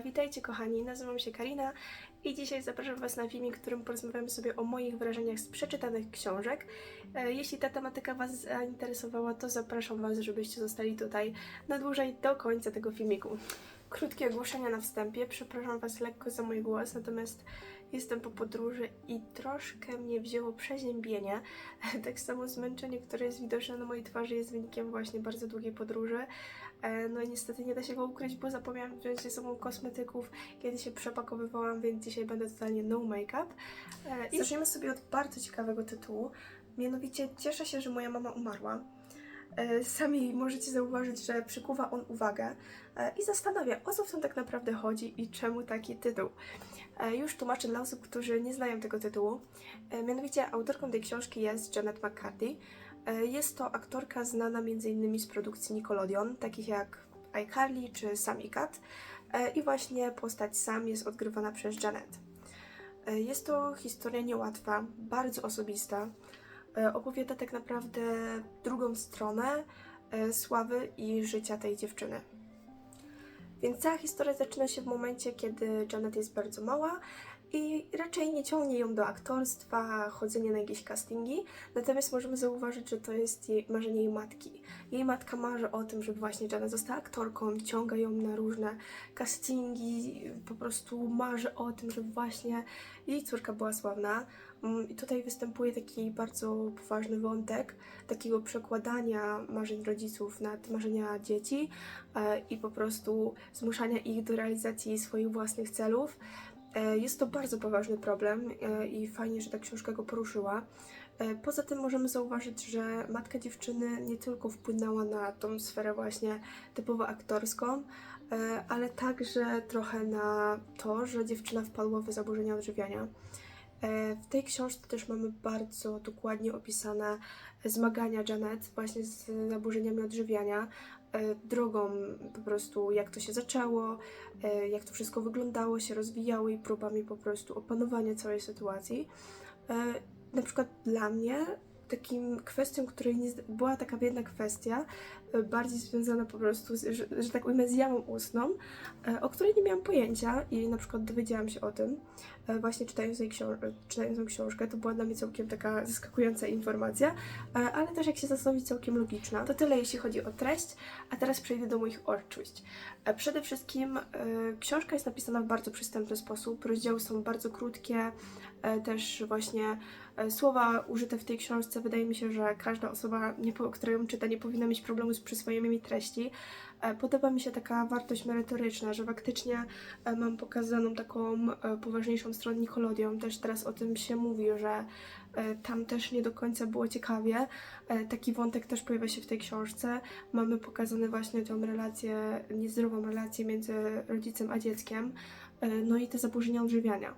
Witajcie kochani, nazywam się Karina i dzisiaj zapraszam Was na filmik, w którym porozmawiamy sobie o moich wrażeniach z przeczytanych książek. E, Jeśli ta tematyka Was zainteresowała, to zapraszam Was, żebyście zostali tutaj na dłużej do końca tego filmiku. Krótkie ogłoszenia na wstępie, przepraszam Was lekko za mój głos, natomiast jestem po podróży i troszkę mnie wzięło przeziębienie. Tak samo zmęczenie, które jest widoczne na mojej twarzy jest wynikiem właśnie bardzo długiej podróży. E, No i niestety nie da się go ukryć, bo zapomniałam wziąć ze sobą kosmetyków, kiedy się przepakowywałam, więc dzisiaj będę totalnie no make-up. E, I zaczniemy sobie od bardzo ciekawego tytułu. Mianowicie cieszę się, że moja mama umarła. E, Sami możecie zauważyć, że przykuwa on uwagę i zastanawia, o co w tym tak naprawdę chodzi i czemu taki tytuł. Już tłumaczę dla osób, którzy nie znają tego tytułu. Mianowicie autorką tej książki jest Janet McCarthy. E, Jest to aktorka znana m.in. z produkcji Nickelodeon, takich jak iCarly czy Sammy Cat. E, I właśnie postać Sam jest odgrywana przez Janet. E, Jest to historia niełatwa, bardzo osobista. Opowiada tak naprawdę drugą stronę sławy i życia tej dziewczyny. Więc cała historia zaczyna się w momencie, kiedy Janet jest bardzo mała i raczej nie ciągnie ją do aktorstwa, chodzenia na jakieś castingi, natomiast możemy zauważyć, że to jest jej, marzenie jej matki. Jej matka marzy o tym, żeby właśnie Janet została aktorką, ciąga ją na różne castingi, po prostu marzy o tym, żeby właśnie jej córka była sławna. Mm, I tutaj występuje taki bardzo poważny wątek takiego przekładania marzeń rodziców nad marzenia dzieci e, i po prostu zmuszania ich do realizacji swoich własnych celów. E, Jest to bardzo poważny problem e, i fajnie, że ta książka go poruszyła. E, Poza tym możemy zauważyć, że matka dziewczyny nie tylko wpłynęła na tą sferę właśnie typowo aktorską, ale także trochę na to, że dziewczyna wpadła w zaburzenia odżywiania. W tej książce też mamy bardzo dokładnie opisane zmagania Janet właśnie z zaburzeniami odżywiania, drogą po prostu jak to się zaczęło, e, jak to wszystko wyglądało, się rozwijało i próbami po prostu opanowania całej sytuacji. E, Na przykład dla mnie takim kwestią, której nie była taka jedna kwestia, e, bardziej związana po prostu, z, że, że tak ujmę, z jamą ustną, e, o której nie miałam pojęcia i na przykład dowiedziałam się o tym e, właśnie czytając, jej czytając tą książkę. To była dla mnie całkiem taka zaskakująca informacja, ale też jak się zastanowić, całkiem logiczna. To tyle jeśli chodzi o treść, a teraz przejdę do moich odczuć. Przede wszystkim książka jest napisana w bardzo przystępny sposób, rozdziały są bardzo krótkie, też właśnie słowa użyte w tej książce, wydaje mi się, że każda osoba, która ją czyta, nie powinna mieć problemu z przyswojeniami treści. E, Podoba mi się taka wartość merytoryczna, że faktycznie e, mam pokazaną taką e, poważniejszą stronę Nickelodeon. Też teraz o tym się mówi, że e, tam też nie do końca było ciekawie. E, Taki wątek też pojawia się w tej książce. Mamy pokazane właśnie tą relację, niezdrową relację między rodzicem a dzieckiem, e, no i te zaburzenia odżywiania.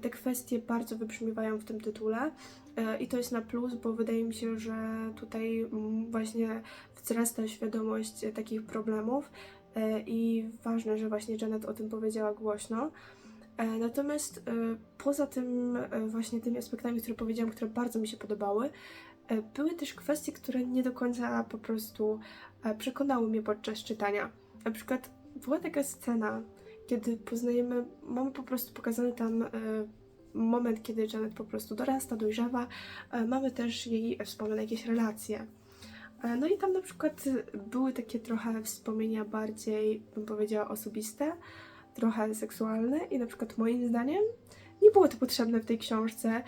Te kwestie bardzo wybrzmiewają w tym tytule e, i to jest na plus, bo wydaje mi się, że tutaj mm, właśnie wzrasta świadomość takich problemów e, i ważne, że właśnie Janet o tym powiedziała głośno. E, Natomiast poza tym właśnie tymi aspektami, które powiedziałam, które bardzo mi się podobały, były też kwestie, które nie do końca po prostu przekonały mnie podczas czytania. Na przykład była taka scena, kiedy poznajemy, mamy po prostu pokazany tam e, moment, kiedy Janet po prostu dorasta, dojrzewa. E, Mamy też jej wspomniane jakieś relacje. E, No i tam na przykład były takie trochę wspomnienia bardziej, bym powiedziała, osobiste, trochę seksualne i na przykład moim zdaniem nie było to potrzebne w tej książce.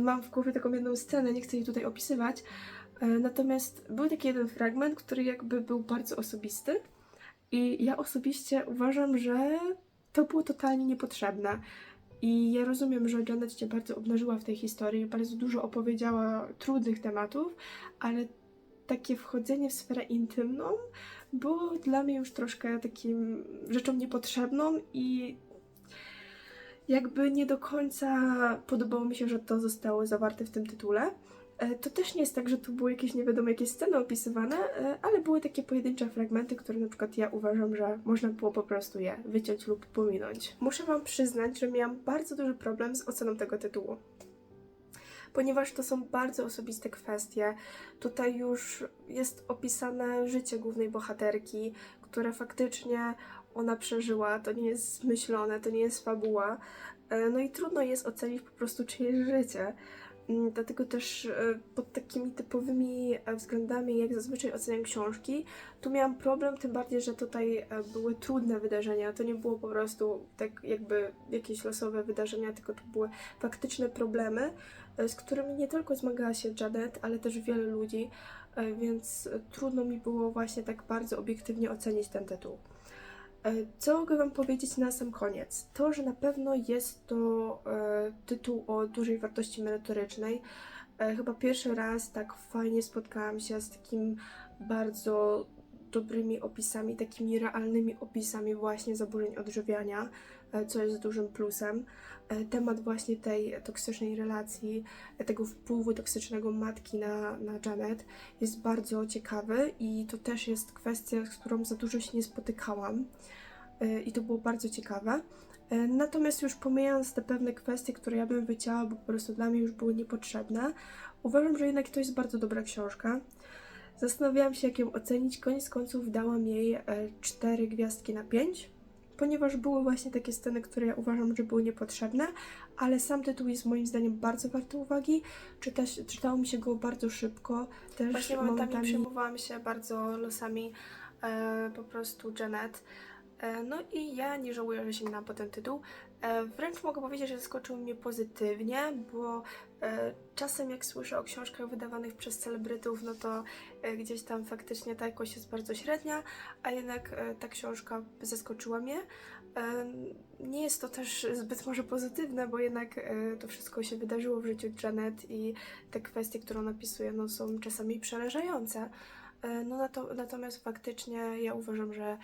Mam w głowie taką jedną scenę, nie chcę jej tutaj opisywać, natomiast był taki jeden fragment, który jakby był bardzo osobisty i ja osobiście uważam, że to było totalnie niepotrzebne. I ja rozumiem, że Janet Cię bardzo obnażyła w tej historii, bardzo dużo opowiedziała trudnych tematów, ale takie wchodzenie w sferę intymną było dla mnie już troszkę takim rzeczą niepotrzebną i jakby nie do końca podobało mi się, że to zostało zawarte w tym tytule. E, To też nie jest tak, że tu były jakieś nie wiadomo jakie sceny opisywane, e, ale były takie pojedyncze fragmenty, które na przykład ja uważam, że można było po prostu je wyciąć lub pominąć. Muszę Wam przyznać, że miałam bardzo duży problem z oceną tego tytułu. Ponieważ to są bardzo osobiste kwestie. Tutaj już jest opisane życie głównej bohaterki, które faktycznie ona przeżyła, to nie jest zmyślone, to nie jest fabuła. E, No i trudno jest ocenić po prostu czyjeś życie. Mm, Dlatego też e, pod takimi typowymi e, względami, jak zazwyczaj oceniam książki, tu miałam problem, tym bardziej, że tutaj e, były trudne wydarzenia. To nie było po prostu tak jakby jakieś losowe wydarzenia, tylko to były faktyczne problemy, z którymi nie tylko zmagała się Janet, ale też wiele ludzi, więc trudno mi było właśnie tak bardzo obiektywnie ocenić ten tytuł. E, Co mogę Wam powiedzieć na sam koniec? To, że na pewno jest to e, tytuł o dużej wartości merytorycznej. E, chyba pierwszy raz tak fajnie spotkałam się z takim bardzo dobrymi opisami, takimi realnymi opisami właśnie zaburzeń odżywiania, e, co jest dużym plusem. E, Temat właśnie tej toksycznej relacji, e, tego wpływu toksycznego matki na, na Janet jest bardzo ciekawy i to też jest kwestia, z którą za dużo się nie spotykałam i to było bardzo ciekawe. Natomiast już pomijając te pewne kwestie, które ja bym wycięła, bo po prostu dla mnie już były niepotrzebne, uważam, że jednak to jest bardzo dobra książka. Zastanawiałam się, jak ją ocenić. Koniec końców dałam jej 4 gwiazdki na 5, ponieważ były właśnie takie sceny, które ja uważam, że były niepotrzebne, ale sam tytuł jest moim zdaniem bardzo warty uwagi. Czyta, czytało mi się go bardzo szybko. Też Właśnie momentami przejmowałam się bardzo losami e, po prostu Janet. E, no i ja nie żałuję, że sięgnęłam po ten tytuł. E, wręcz mogę powiedzieć, że zaskoczył mnie pozytywnie, bo e, czasem jak słyszę o książkach wydawanych przez celebrytów, no to gdzieś tam faktycznie ta jakość jest bardzo średnia, a jednak ta książka zaskoczyła mnie. Nie jest to też zbyt może pozytywne, bo jednak to wszystko się wydarzyło w życiu Janet i te kwestie, które ona opisuje, no, są czasami przerażające. No, nato- natomiast faktycznie ja uważam, że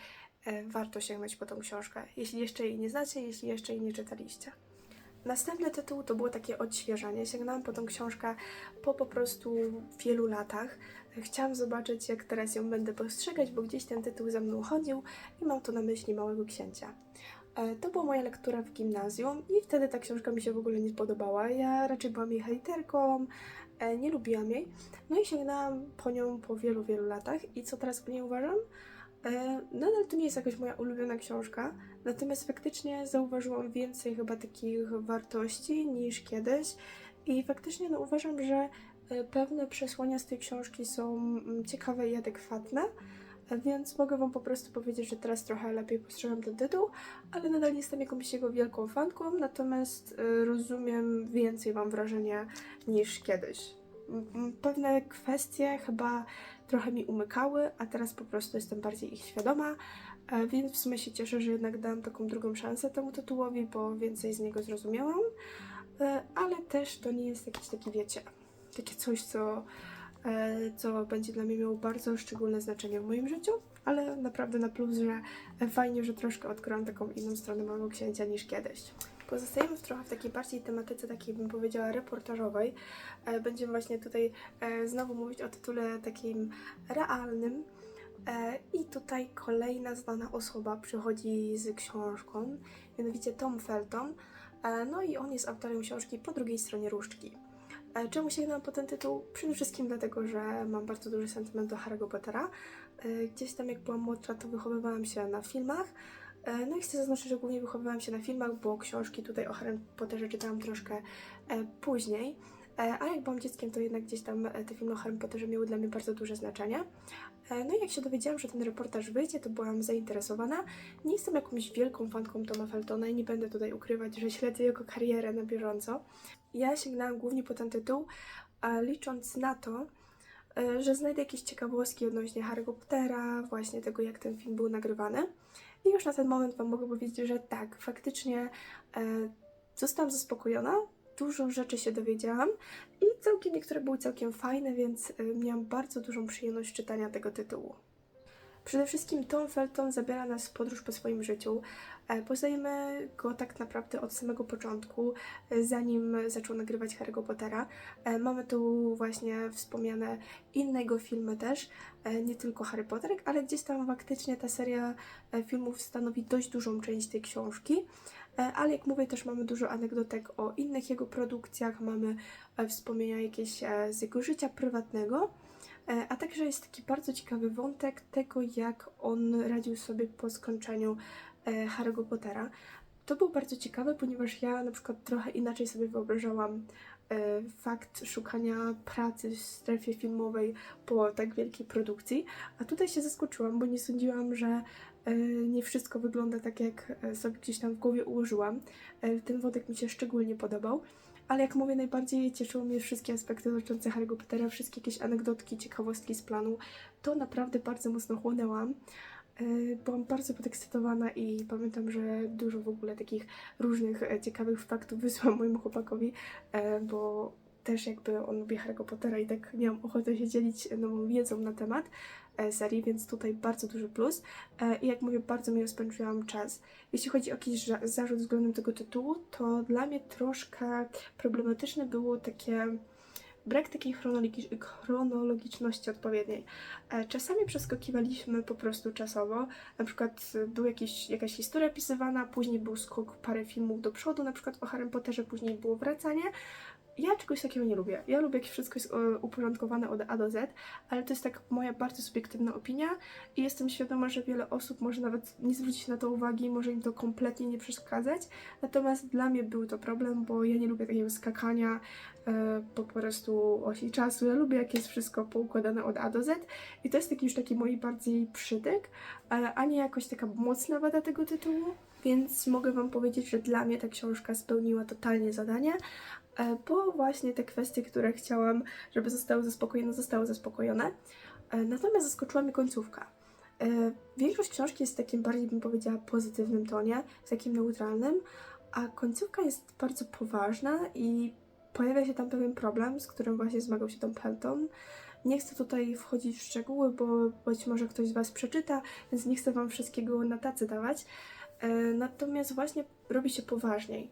warto sięgnąć po tą książkę, jeśli jeszcze jej nie znacie, jeśli jeszcze jej nie czytaliście. Następny tytuł to było takie odświeżanie. Sięgnęłam po tą książkę po po prostu wielu latach. Chciałam zobaczyć, jak teraz ją będę postrzegać, bo gdzieś ten tytuł za mną chodził i mam tu na myśli Małego Księcia. E, To była moja lektura w gimnazjum i wtedy ta książka mi się w ogóle nie podobała. Ja raczej byłam jej hejterką, e, nie lubiłam jej. No i sięgnęłam po nią po wielu, wielu latach. I co teraz o niej uważam? E, Nadal to nie jest jakaś moja ulubiona książka, natomiast faktycznie zauważyłam więcej chyba takich wartości niż kiedyś. I faktycznie no, uważam, że e, pewne przesłania z tej książki są mm, ciekawe i adekwatne. Więc mogę Wam po prostu powiedzieć, że teraz trochę lepiej postrzegam ten tytuł, ale nadal nie jestem jakąś jego wielką fanką, natomiast e, rozumiem więcej, mam wrażenie, niż kiedyś. Pewne kwestie chyba trochę mi umykały, a teraz po prostu jestem bardziej ich świadoma, e, więc w sumie się cieszę, że jednak dałam taką drugą szansę temu tytułowi, bo więcej z niego zrozumiałam, E, ale też to nie jest jakiś taki, wiecie, takie coś, co, e, co będzie dla mnie miało bardzo szczególne znaczenie w moim życiu, ale naprawdę na plus, że fajnie, że troszkę odkryłam taką inną stronę Małego Księcia niż kiedyś. Pozostajemy trochę w takiej bardziej tematyce, takiej bym powiedziała reportażowej. E, Będziemy właśnie tutaj e, znowu mówić o tytule takim realnym. E, I tutaj kolejna znana osoba przychodzi z książką, mianowicie Tom Felton. No i on jest autorem książki Po drugiej stronie różdżki. Czemu sięgnęłam po ten tytuł? Przede wszystkim dlatego, że mam bardzo duży sentyment do Harry'ego Pottera. Gdzieś tam jak byłam młodsza, to wychowywałam się na filmach. E, No i chcę zaznaczyć, że głównie wychowywałam się na filmach, bo książki tutaj o Harrym Potterze czytałam troszkę e, później. E, A jak byłam dzieckiem, to jednak gdzieś tam te filmy o Harrym Potterze miały dla mnie bardzo duże znaczenie. No i jak się dowiedziałam, że ten reportaż wyjdzie, to byłam zainteresowana. Nie jestem jakąś wielką fanką Toma Feltona i nie będę tutaj ukrywać, że śledzę jego karierę na bieżąco. Ja sięgnęłam głównie po ten tytuł, licząc na to, że znajdę jakieś ciekawostki odnośnie Harry'ego Pottera, właśnie tego, jak ten film był nagrywany. I już na ten moment Wam mogę powiedzieć, że tak, faktycznie e, zostałam zaspokojona, dużo rzeczy się dowiedziałam i całkiem niektóre były całkiem fajne, więc e, miałam bardzo dużą przyjemność czytania tego tytułu. Przede wszystkim Tom Felton zabiera nas w podróż po swoim życiu. E, Poznajemy go tak naprawdę od samego początku, e, zanim zaczął nagrywać Harry'ego Pottera. E, Mamy tu właśnie wspomniane inne jego filmy też, nie tylko Harry Potter, ale gdzieś tam faktycznie ta seria filmów stanowi dość dużą część tej książki. Ale jak mówię, też mamy dużo anegdotek o innych jego produkcjach, mamy wspomnienia jakieś z jego życia prywatnego. E, A także jest taki bardzo ciekawy wątek tego, jak on radził sobie po skończeniu e, Harry'ego Pottera. To było bardzo ciekawe, ponieważ ja na przykład trochę inaczej sobie wyobrażałam e, fakt szukania pracy w strefie filmowej po tak wielkiej produkcji, a tutaj się zaskoczyłam, bo nie sądziłam, że nie wszystko wygląda tak, jak sobie gdzieś tam w głowie ułożyłam. Ten wątek mi się szczególnie podobał. Ale jak mówię, najbardziej cieszyły mnie wszystkie aspekty dotyczące Harry'ego Pottera, wszystkie jakieś anegdotki, ciekawostki z planu. To naprawdę bardzo mocno chłonęłam. E, Byłam bardzo podekscytowana i pamiętam, że dużo w ogóle takich różnych e, ciekawych faktów wysłałam mojemu chłopakowi, e, bo też jakby on lubi Harry'ego Pottera i tak miałam ochotę się dzielić nową wiedzą na temat serii, więc tutaj bardzo duży plus. E, I jak mówię, bardzo miło spędziłam czas. Jeśli chodzi o jakiś zarzut względem tego tytułu, to dla mnie troszkę problematyczne było takie brak takiej chronologi- chronologiczności odpowiedniej. E, Czasami przeskakiwaliśmy po prostu czasowo, na przykład e, był jakiś, jakaś historia opisywana, później był skok parę filmów do przodu, na przykład o Harrym Potterze, później było wracanie. Ja czegoś takiego nie lubię. Ja lubię, jak wszystko jest e, uporządkowane od A do Z, ale to jest tak moja bardzo subiektywna opinia i jestem świadoma, że wiele osób może nawet nie zwrócić na to uwagi, może im to kompletnie nie przeszkadzać. Natomiast dla mnie był to problem, bo ja nie lubię takiego skakania e, po prostu osi czasu. Ja lubię, jak jest wszystko poukładane od A do Z i to jest taki już taki mój bardziej przytyk, ale a nie jakoś taka mocna wada tego tytułu. Więc mogę Wam powiedzieć, że dla mnie ta książka spełniła totalnie zadanie, e, bo właśnie te kwestie, które chciałam, żeby zostały zaspokojone, zostały zaspokojone. E, Natomiast zaskoczyła mnie końcówka. E, Większość książki jest w takim bardziej, bym powiedziała, pozytywnym tonie, w takim neutralnym, a końcówka jest bardzo poważna i pojawia się tam pewien problem, z którym właśnie zmagał się Tom Felton. Nie chcę tutaj wchodzić w szczegóły, bo być może ktoś z Was przeczyta, więc nie chcę Wam wszystkiego na tacy dawać. E, Natomiast właśnie robi się poważniej.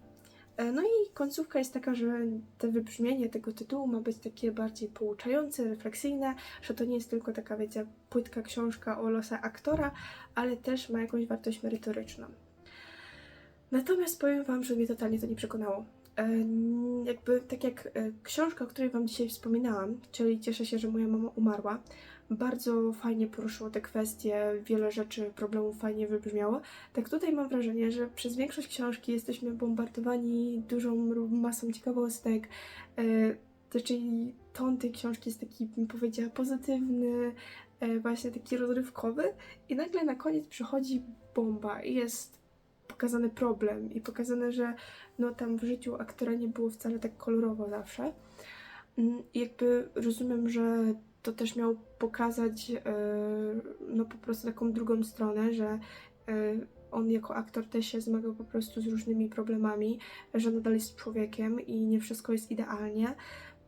E, No i końcówka jest taka, że to wybrzmienie tego tytułu ma być takie bardziej pouczające, refleksyjne, że to nie jest tylko taka, wiecie, płytka książka o losach aktora, ale też ma jakąś wartość merytoryczną. Natomiast powiem Wam, że mnie totalnie to nie przekonało. E, Jakby tak jak książka, o której Wam dzisiaj wspominałam, czyli Cieszę się, że moja mama umarła, bardzo fajnie poruszyło te kwestie, wiele rzeczy, problemów fajnie wybrzmiało. Tak tutaj mam wrażenie, że przez większość książki jesteśmy bombardowani dużą masą ciekawostek. E, czyli ton tej książki jest taki, bym powiedziała, pozytywny, e, właśnie taki rozrywkowy i nagle na koniec przychodzi bomba i jest pokazany problem i pokazane, że no tam w życiu aktora nie było wcale tak kolorowo zawsze. Mm, i Jakby rozumiem, że to też miał pokazać e, no po prostu taką drugą stronę, że e, on jako aktor też się zmagał po prostu z różnymi problemami, że nadal jest człowiekiem i nie wszystko jest idealnie.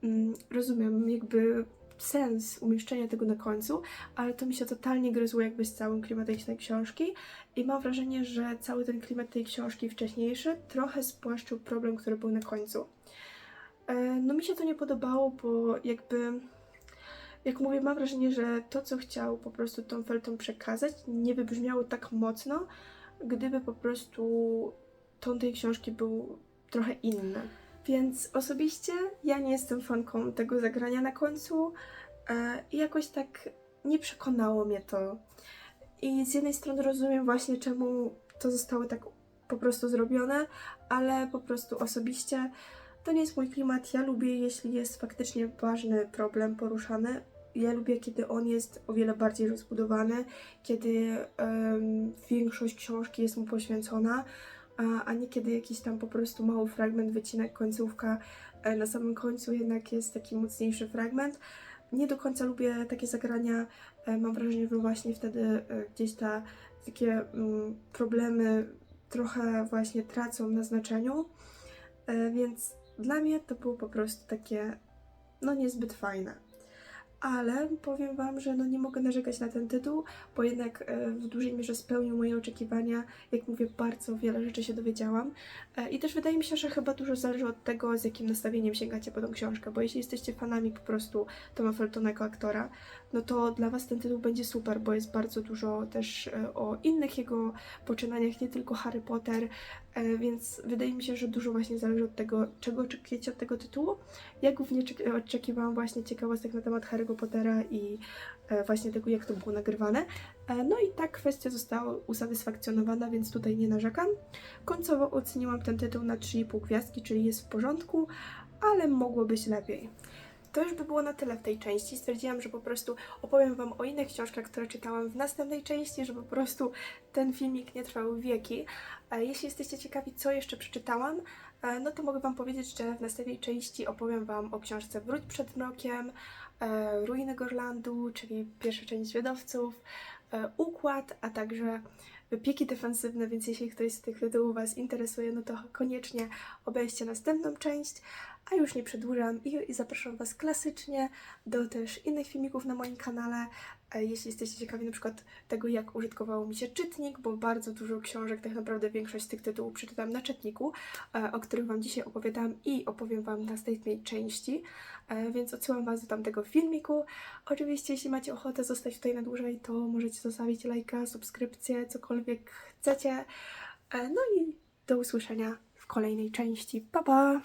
Mm, Rozumiem jakby sens umieszczenia tego na końcu, ale to mi się totalnie gryzło jakby z całym klimatem tej książki i mam wrażenie, że cały ten klimat tej książki wcześniejszy trochę spłaszczył problem, który był na końcu. E, No mi się to nie podobało, bo jakby jak mówię, mam wrażenie, że to, co chciał po prostu Tom Felton przekazać, nie wybrzmiało tak mocno, gdyby po prostu ton tej książki był trochę inny. Więc osobiście ja nie jestem fanką tego zagrania na końcu e, i jakoś tak nie przekonało mnie to. I z jednej strony rozumiem właśnie, czemu to zostało tak po prostu zrobione, ale po prostu osobiście to nie jest mój klimat. Ja lubię, jeśli jest faktycznie ważny problem poruszany. Ja lubię, kiedy on jest o wiele bardziej rozbudowany, kiedy em, większość książki jest mu poświęcona, a, a nie kiedy jakiś tam po prostu mały fragment, wycinek, końcówka. E, na samym końcu jednak jest taki mocniejszy fragment. Nie do końca lubię takie zagrania. E, mam wrażenie, że właśnie wtedy e, gdzieś ta, takie mm, problemy trochę właśnie tracą na znaczeniu. Więc dla mnie to było po prostu takie, no niezbyt fajne. Ale powiem Wam, że no nie mogę narzekać na ten tytuł, bo jednak e, w dużej mierze spełnił moje oczekiwania. Jak mówię, bardzo wiele rzeczy się dowiedziałam. E, I też wydaje mi się, że chyba dużo zależy od tego, z jakim nastawieniem sięgacie po tą książkę, bo jeśli jesteście fanami po prostu Toma Feltona jako aktora, no to dla Was ten tytuł będzie super, bo jest bardzo dużo też e, o innych jego poczynaniach, nie tylko Harry Potter, Więc wydaje mi się, że dużo właśnie zależy od tego, czego oczekujecie od tego tytułu. Ja głównie czek- oczekiwałam właśnie ciekawostek na temat Harry'ego Pottera i e, właśnie tego, jak to było nagrywane. E, No i ta kwestia została usatysfakcjonowana, więc tutaj nie narzekam. Końcowo oceniłam ten tytuł na 3,5 gwiazdki, czyli jest w porządku, ale mogło być lepiej. To już by było na tyle w tej części. Stwierdziłam, że po prostu opowiem Wam o innych książkach, które czytałam w następnej części, żeby po prostu ten filmik nie trwał wieki. E, Jeśli jesteście ciekawi, co jeszcze przeczytałam, e, no to mogę Wam powiedzieć, że w następnej części opowiem Wam o książce Wróć przed mrokiem, e, Ruiny Gorlandu, czyli pierwsza część Zwiadowców, Układ, a także Wypieki defensywne, więc jeśli ktoś z tych tytułów Was interesuje, no to koniecznie obejrzcie następną część. A już nie przedłużam i, i zapraszam Was klasycznie do też innych filmików na moim kanale. E, Jeśli jesteście ciekawi na przykład tego, jak użytkowało mi się czytnik, bo bardzo dużo książek, tak naprawdę większość z tych tytułów przeczytałam na czytniku, e, o którym Wam dzisiaj opowiadam i opowiem Wam w następnej części, E, więc odsyłam Was do tamtego filmiku. Oczywiście, jeśli macie ochotę zostać tutaj na dłużej, to możecie zostawić lajka, subskrypcję, cokolwiek chcecie. No i do usłyszenia w kolejnej części. Pa, pa!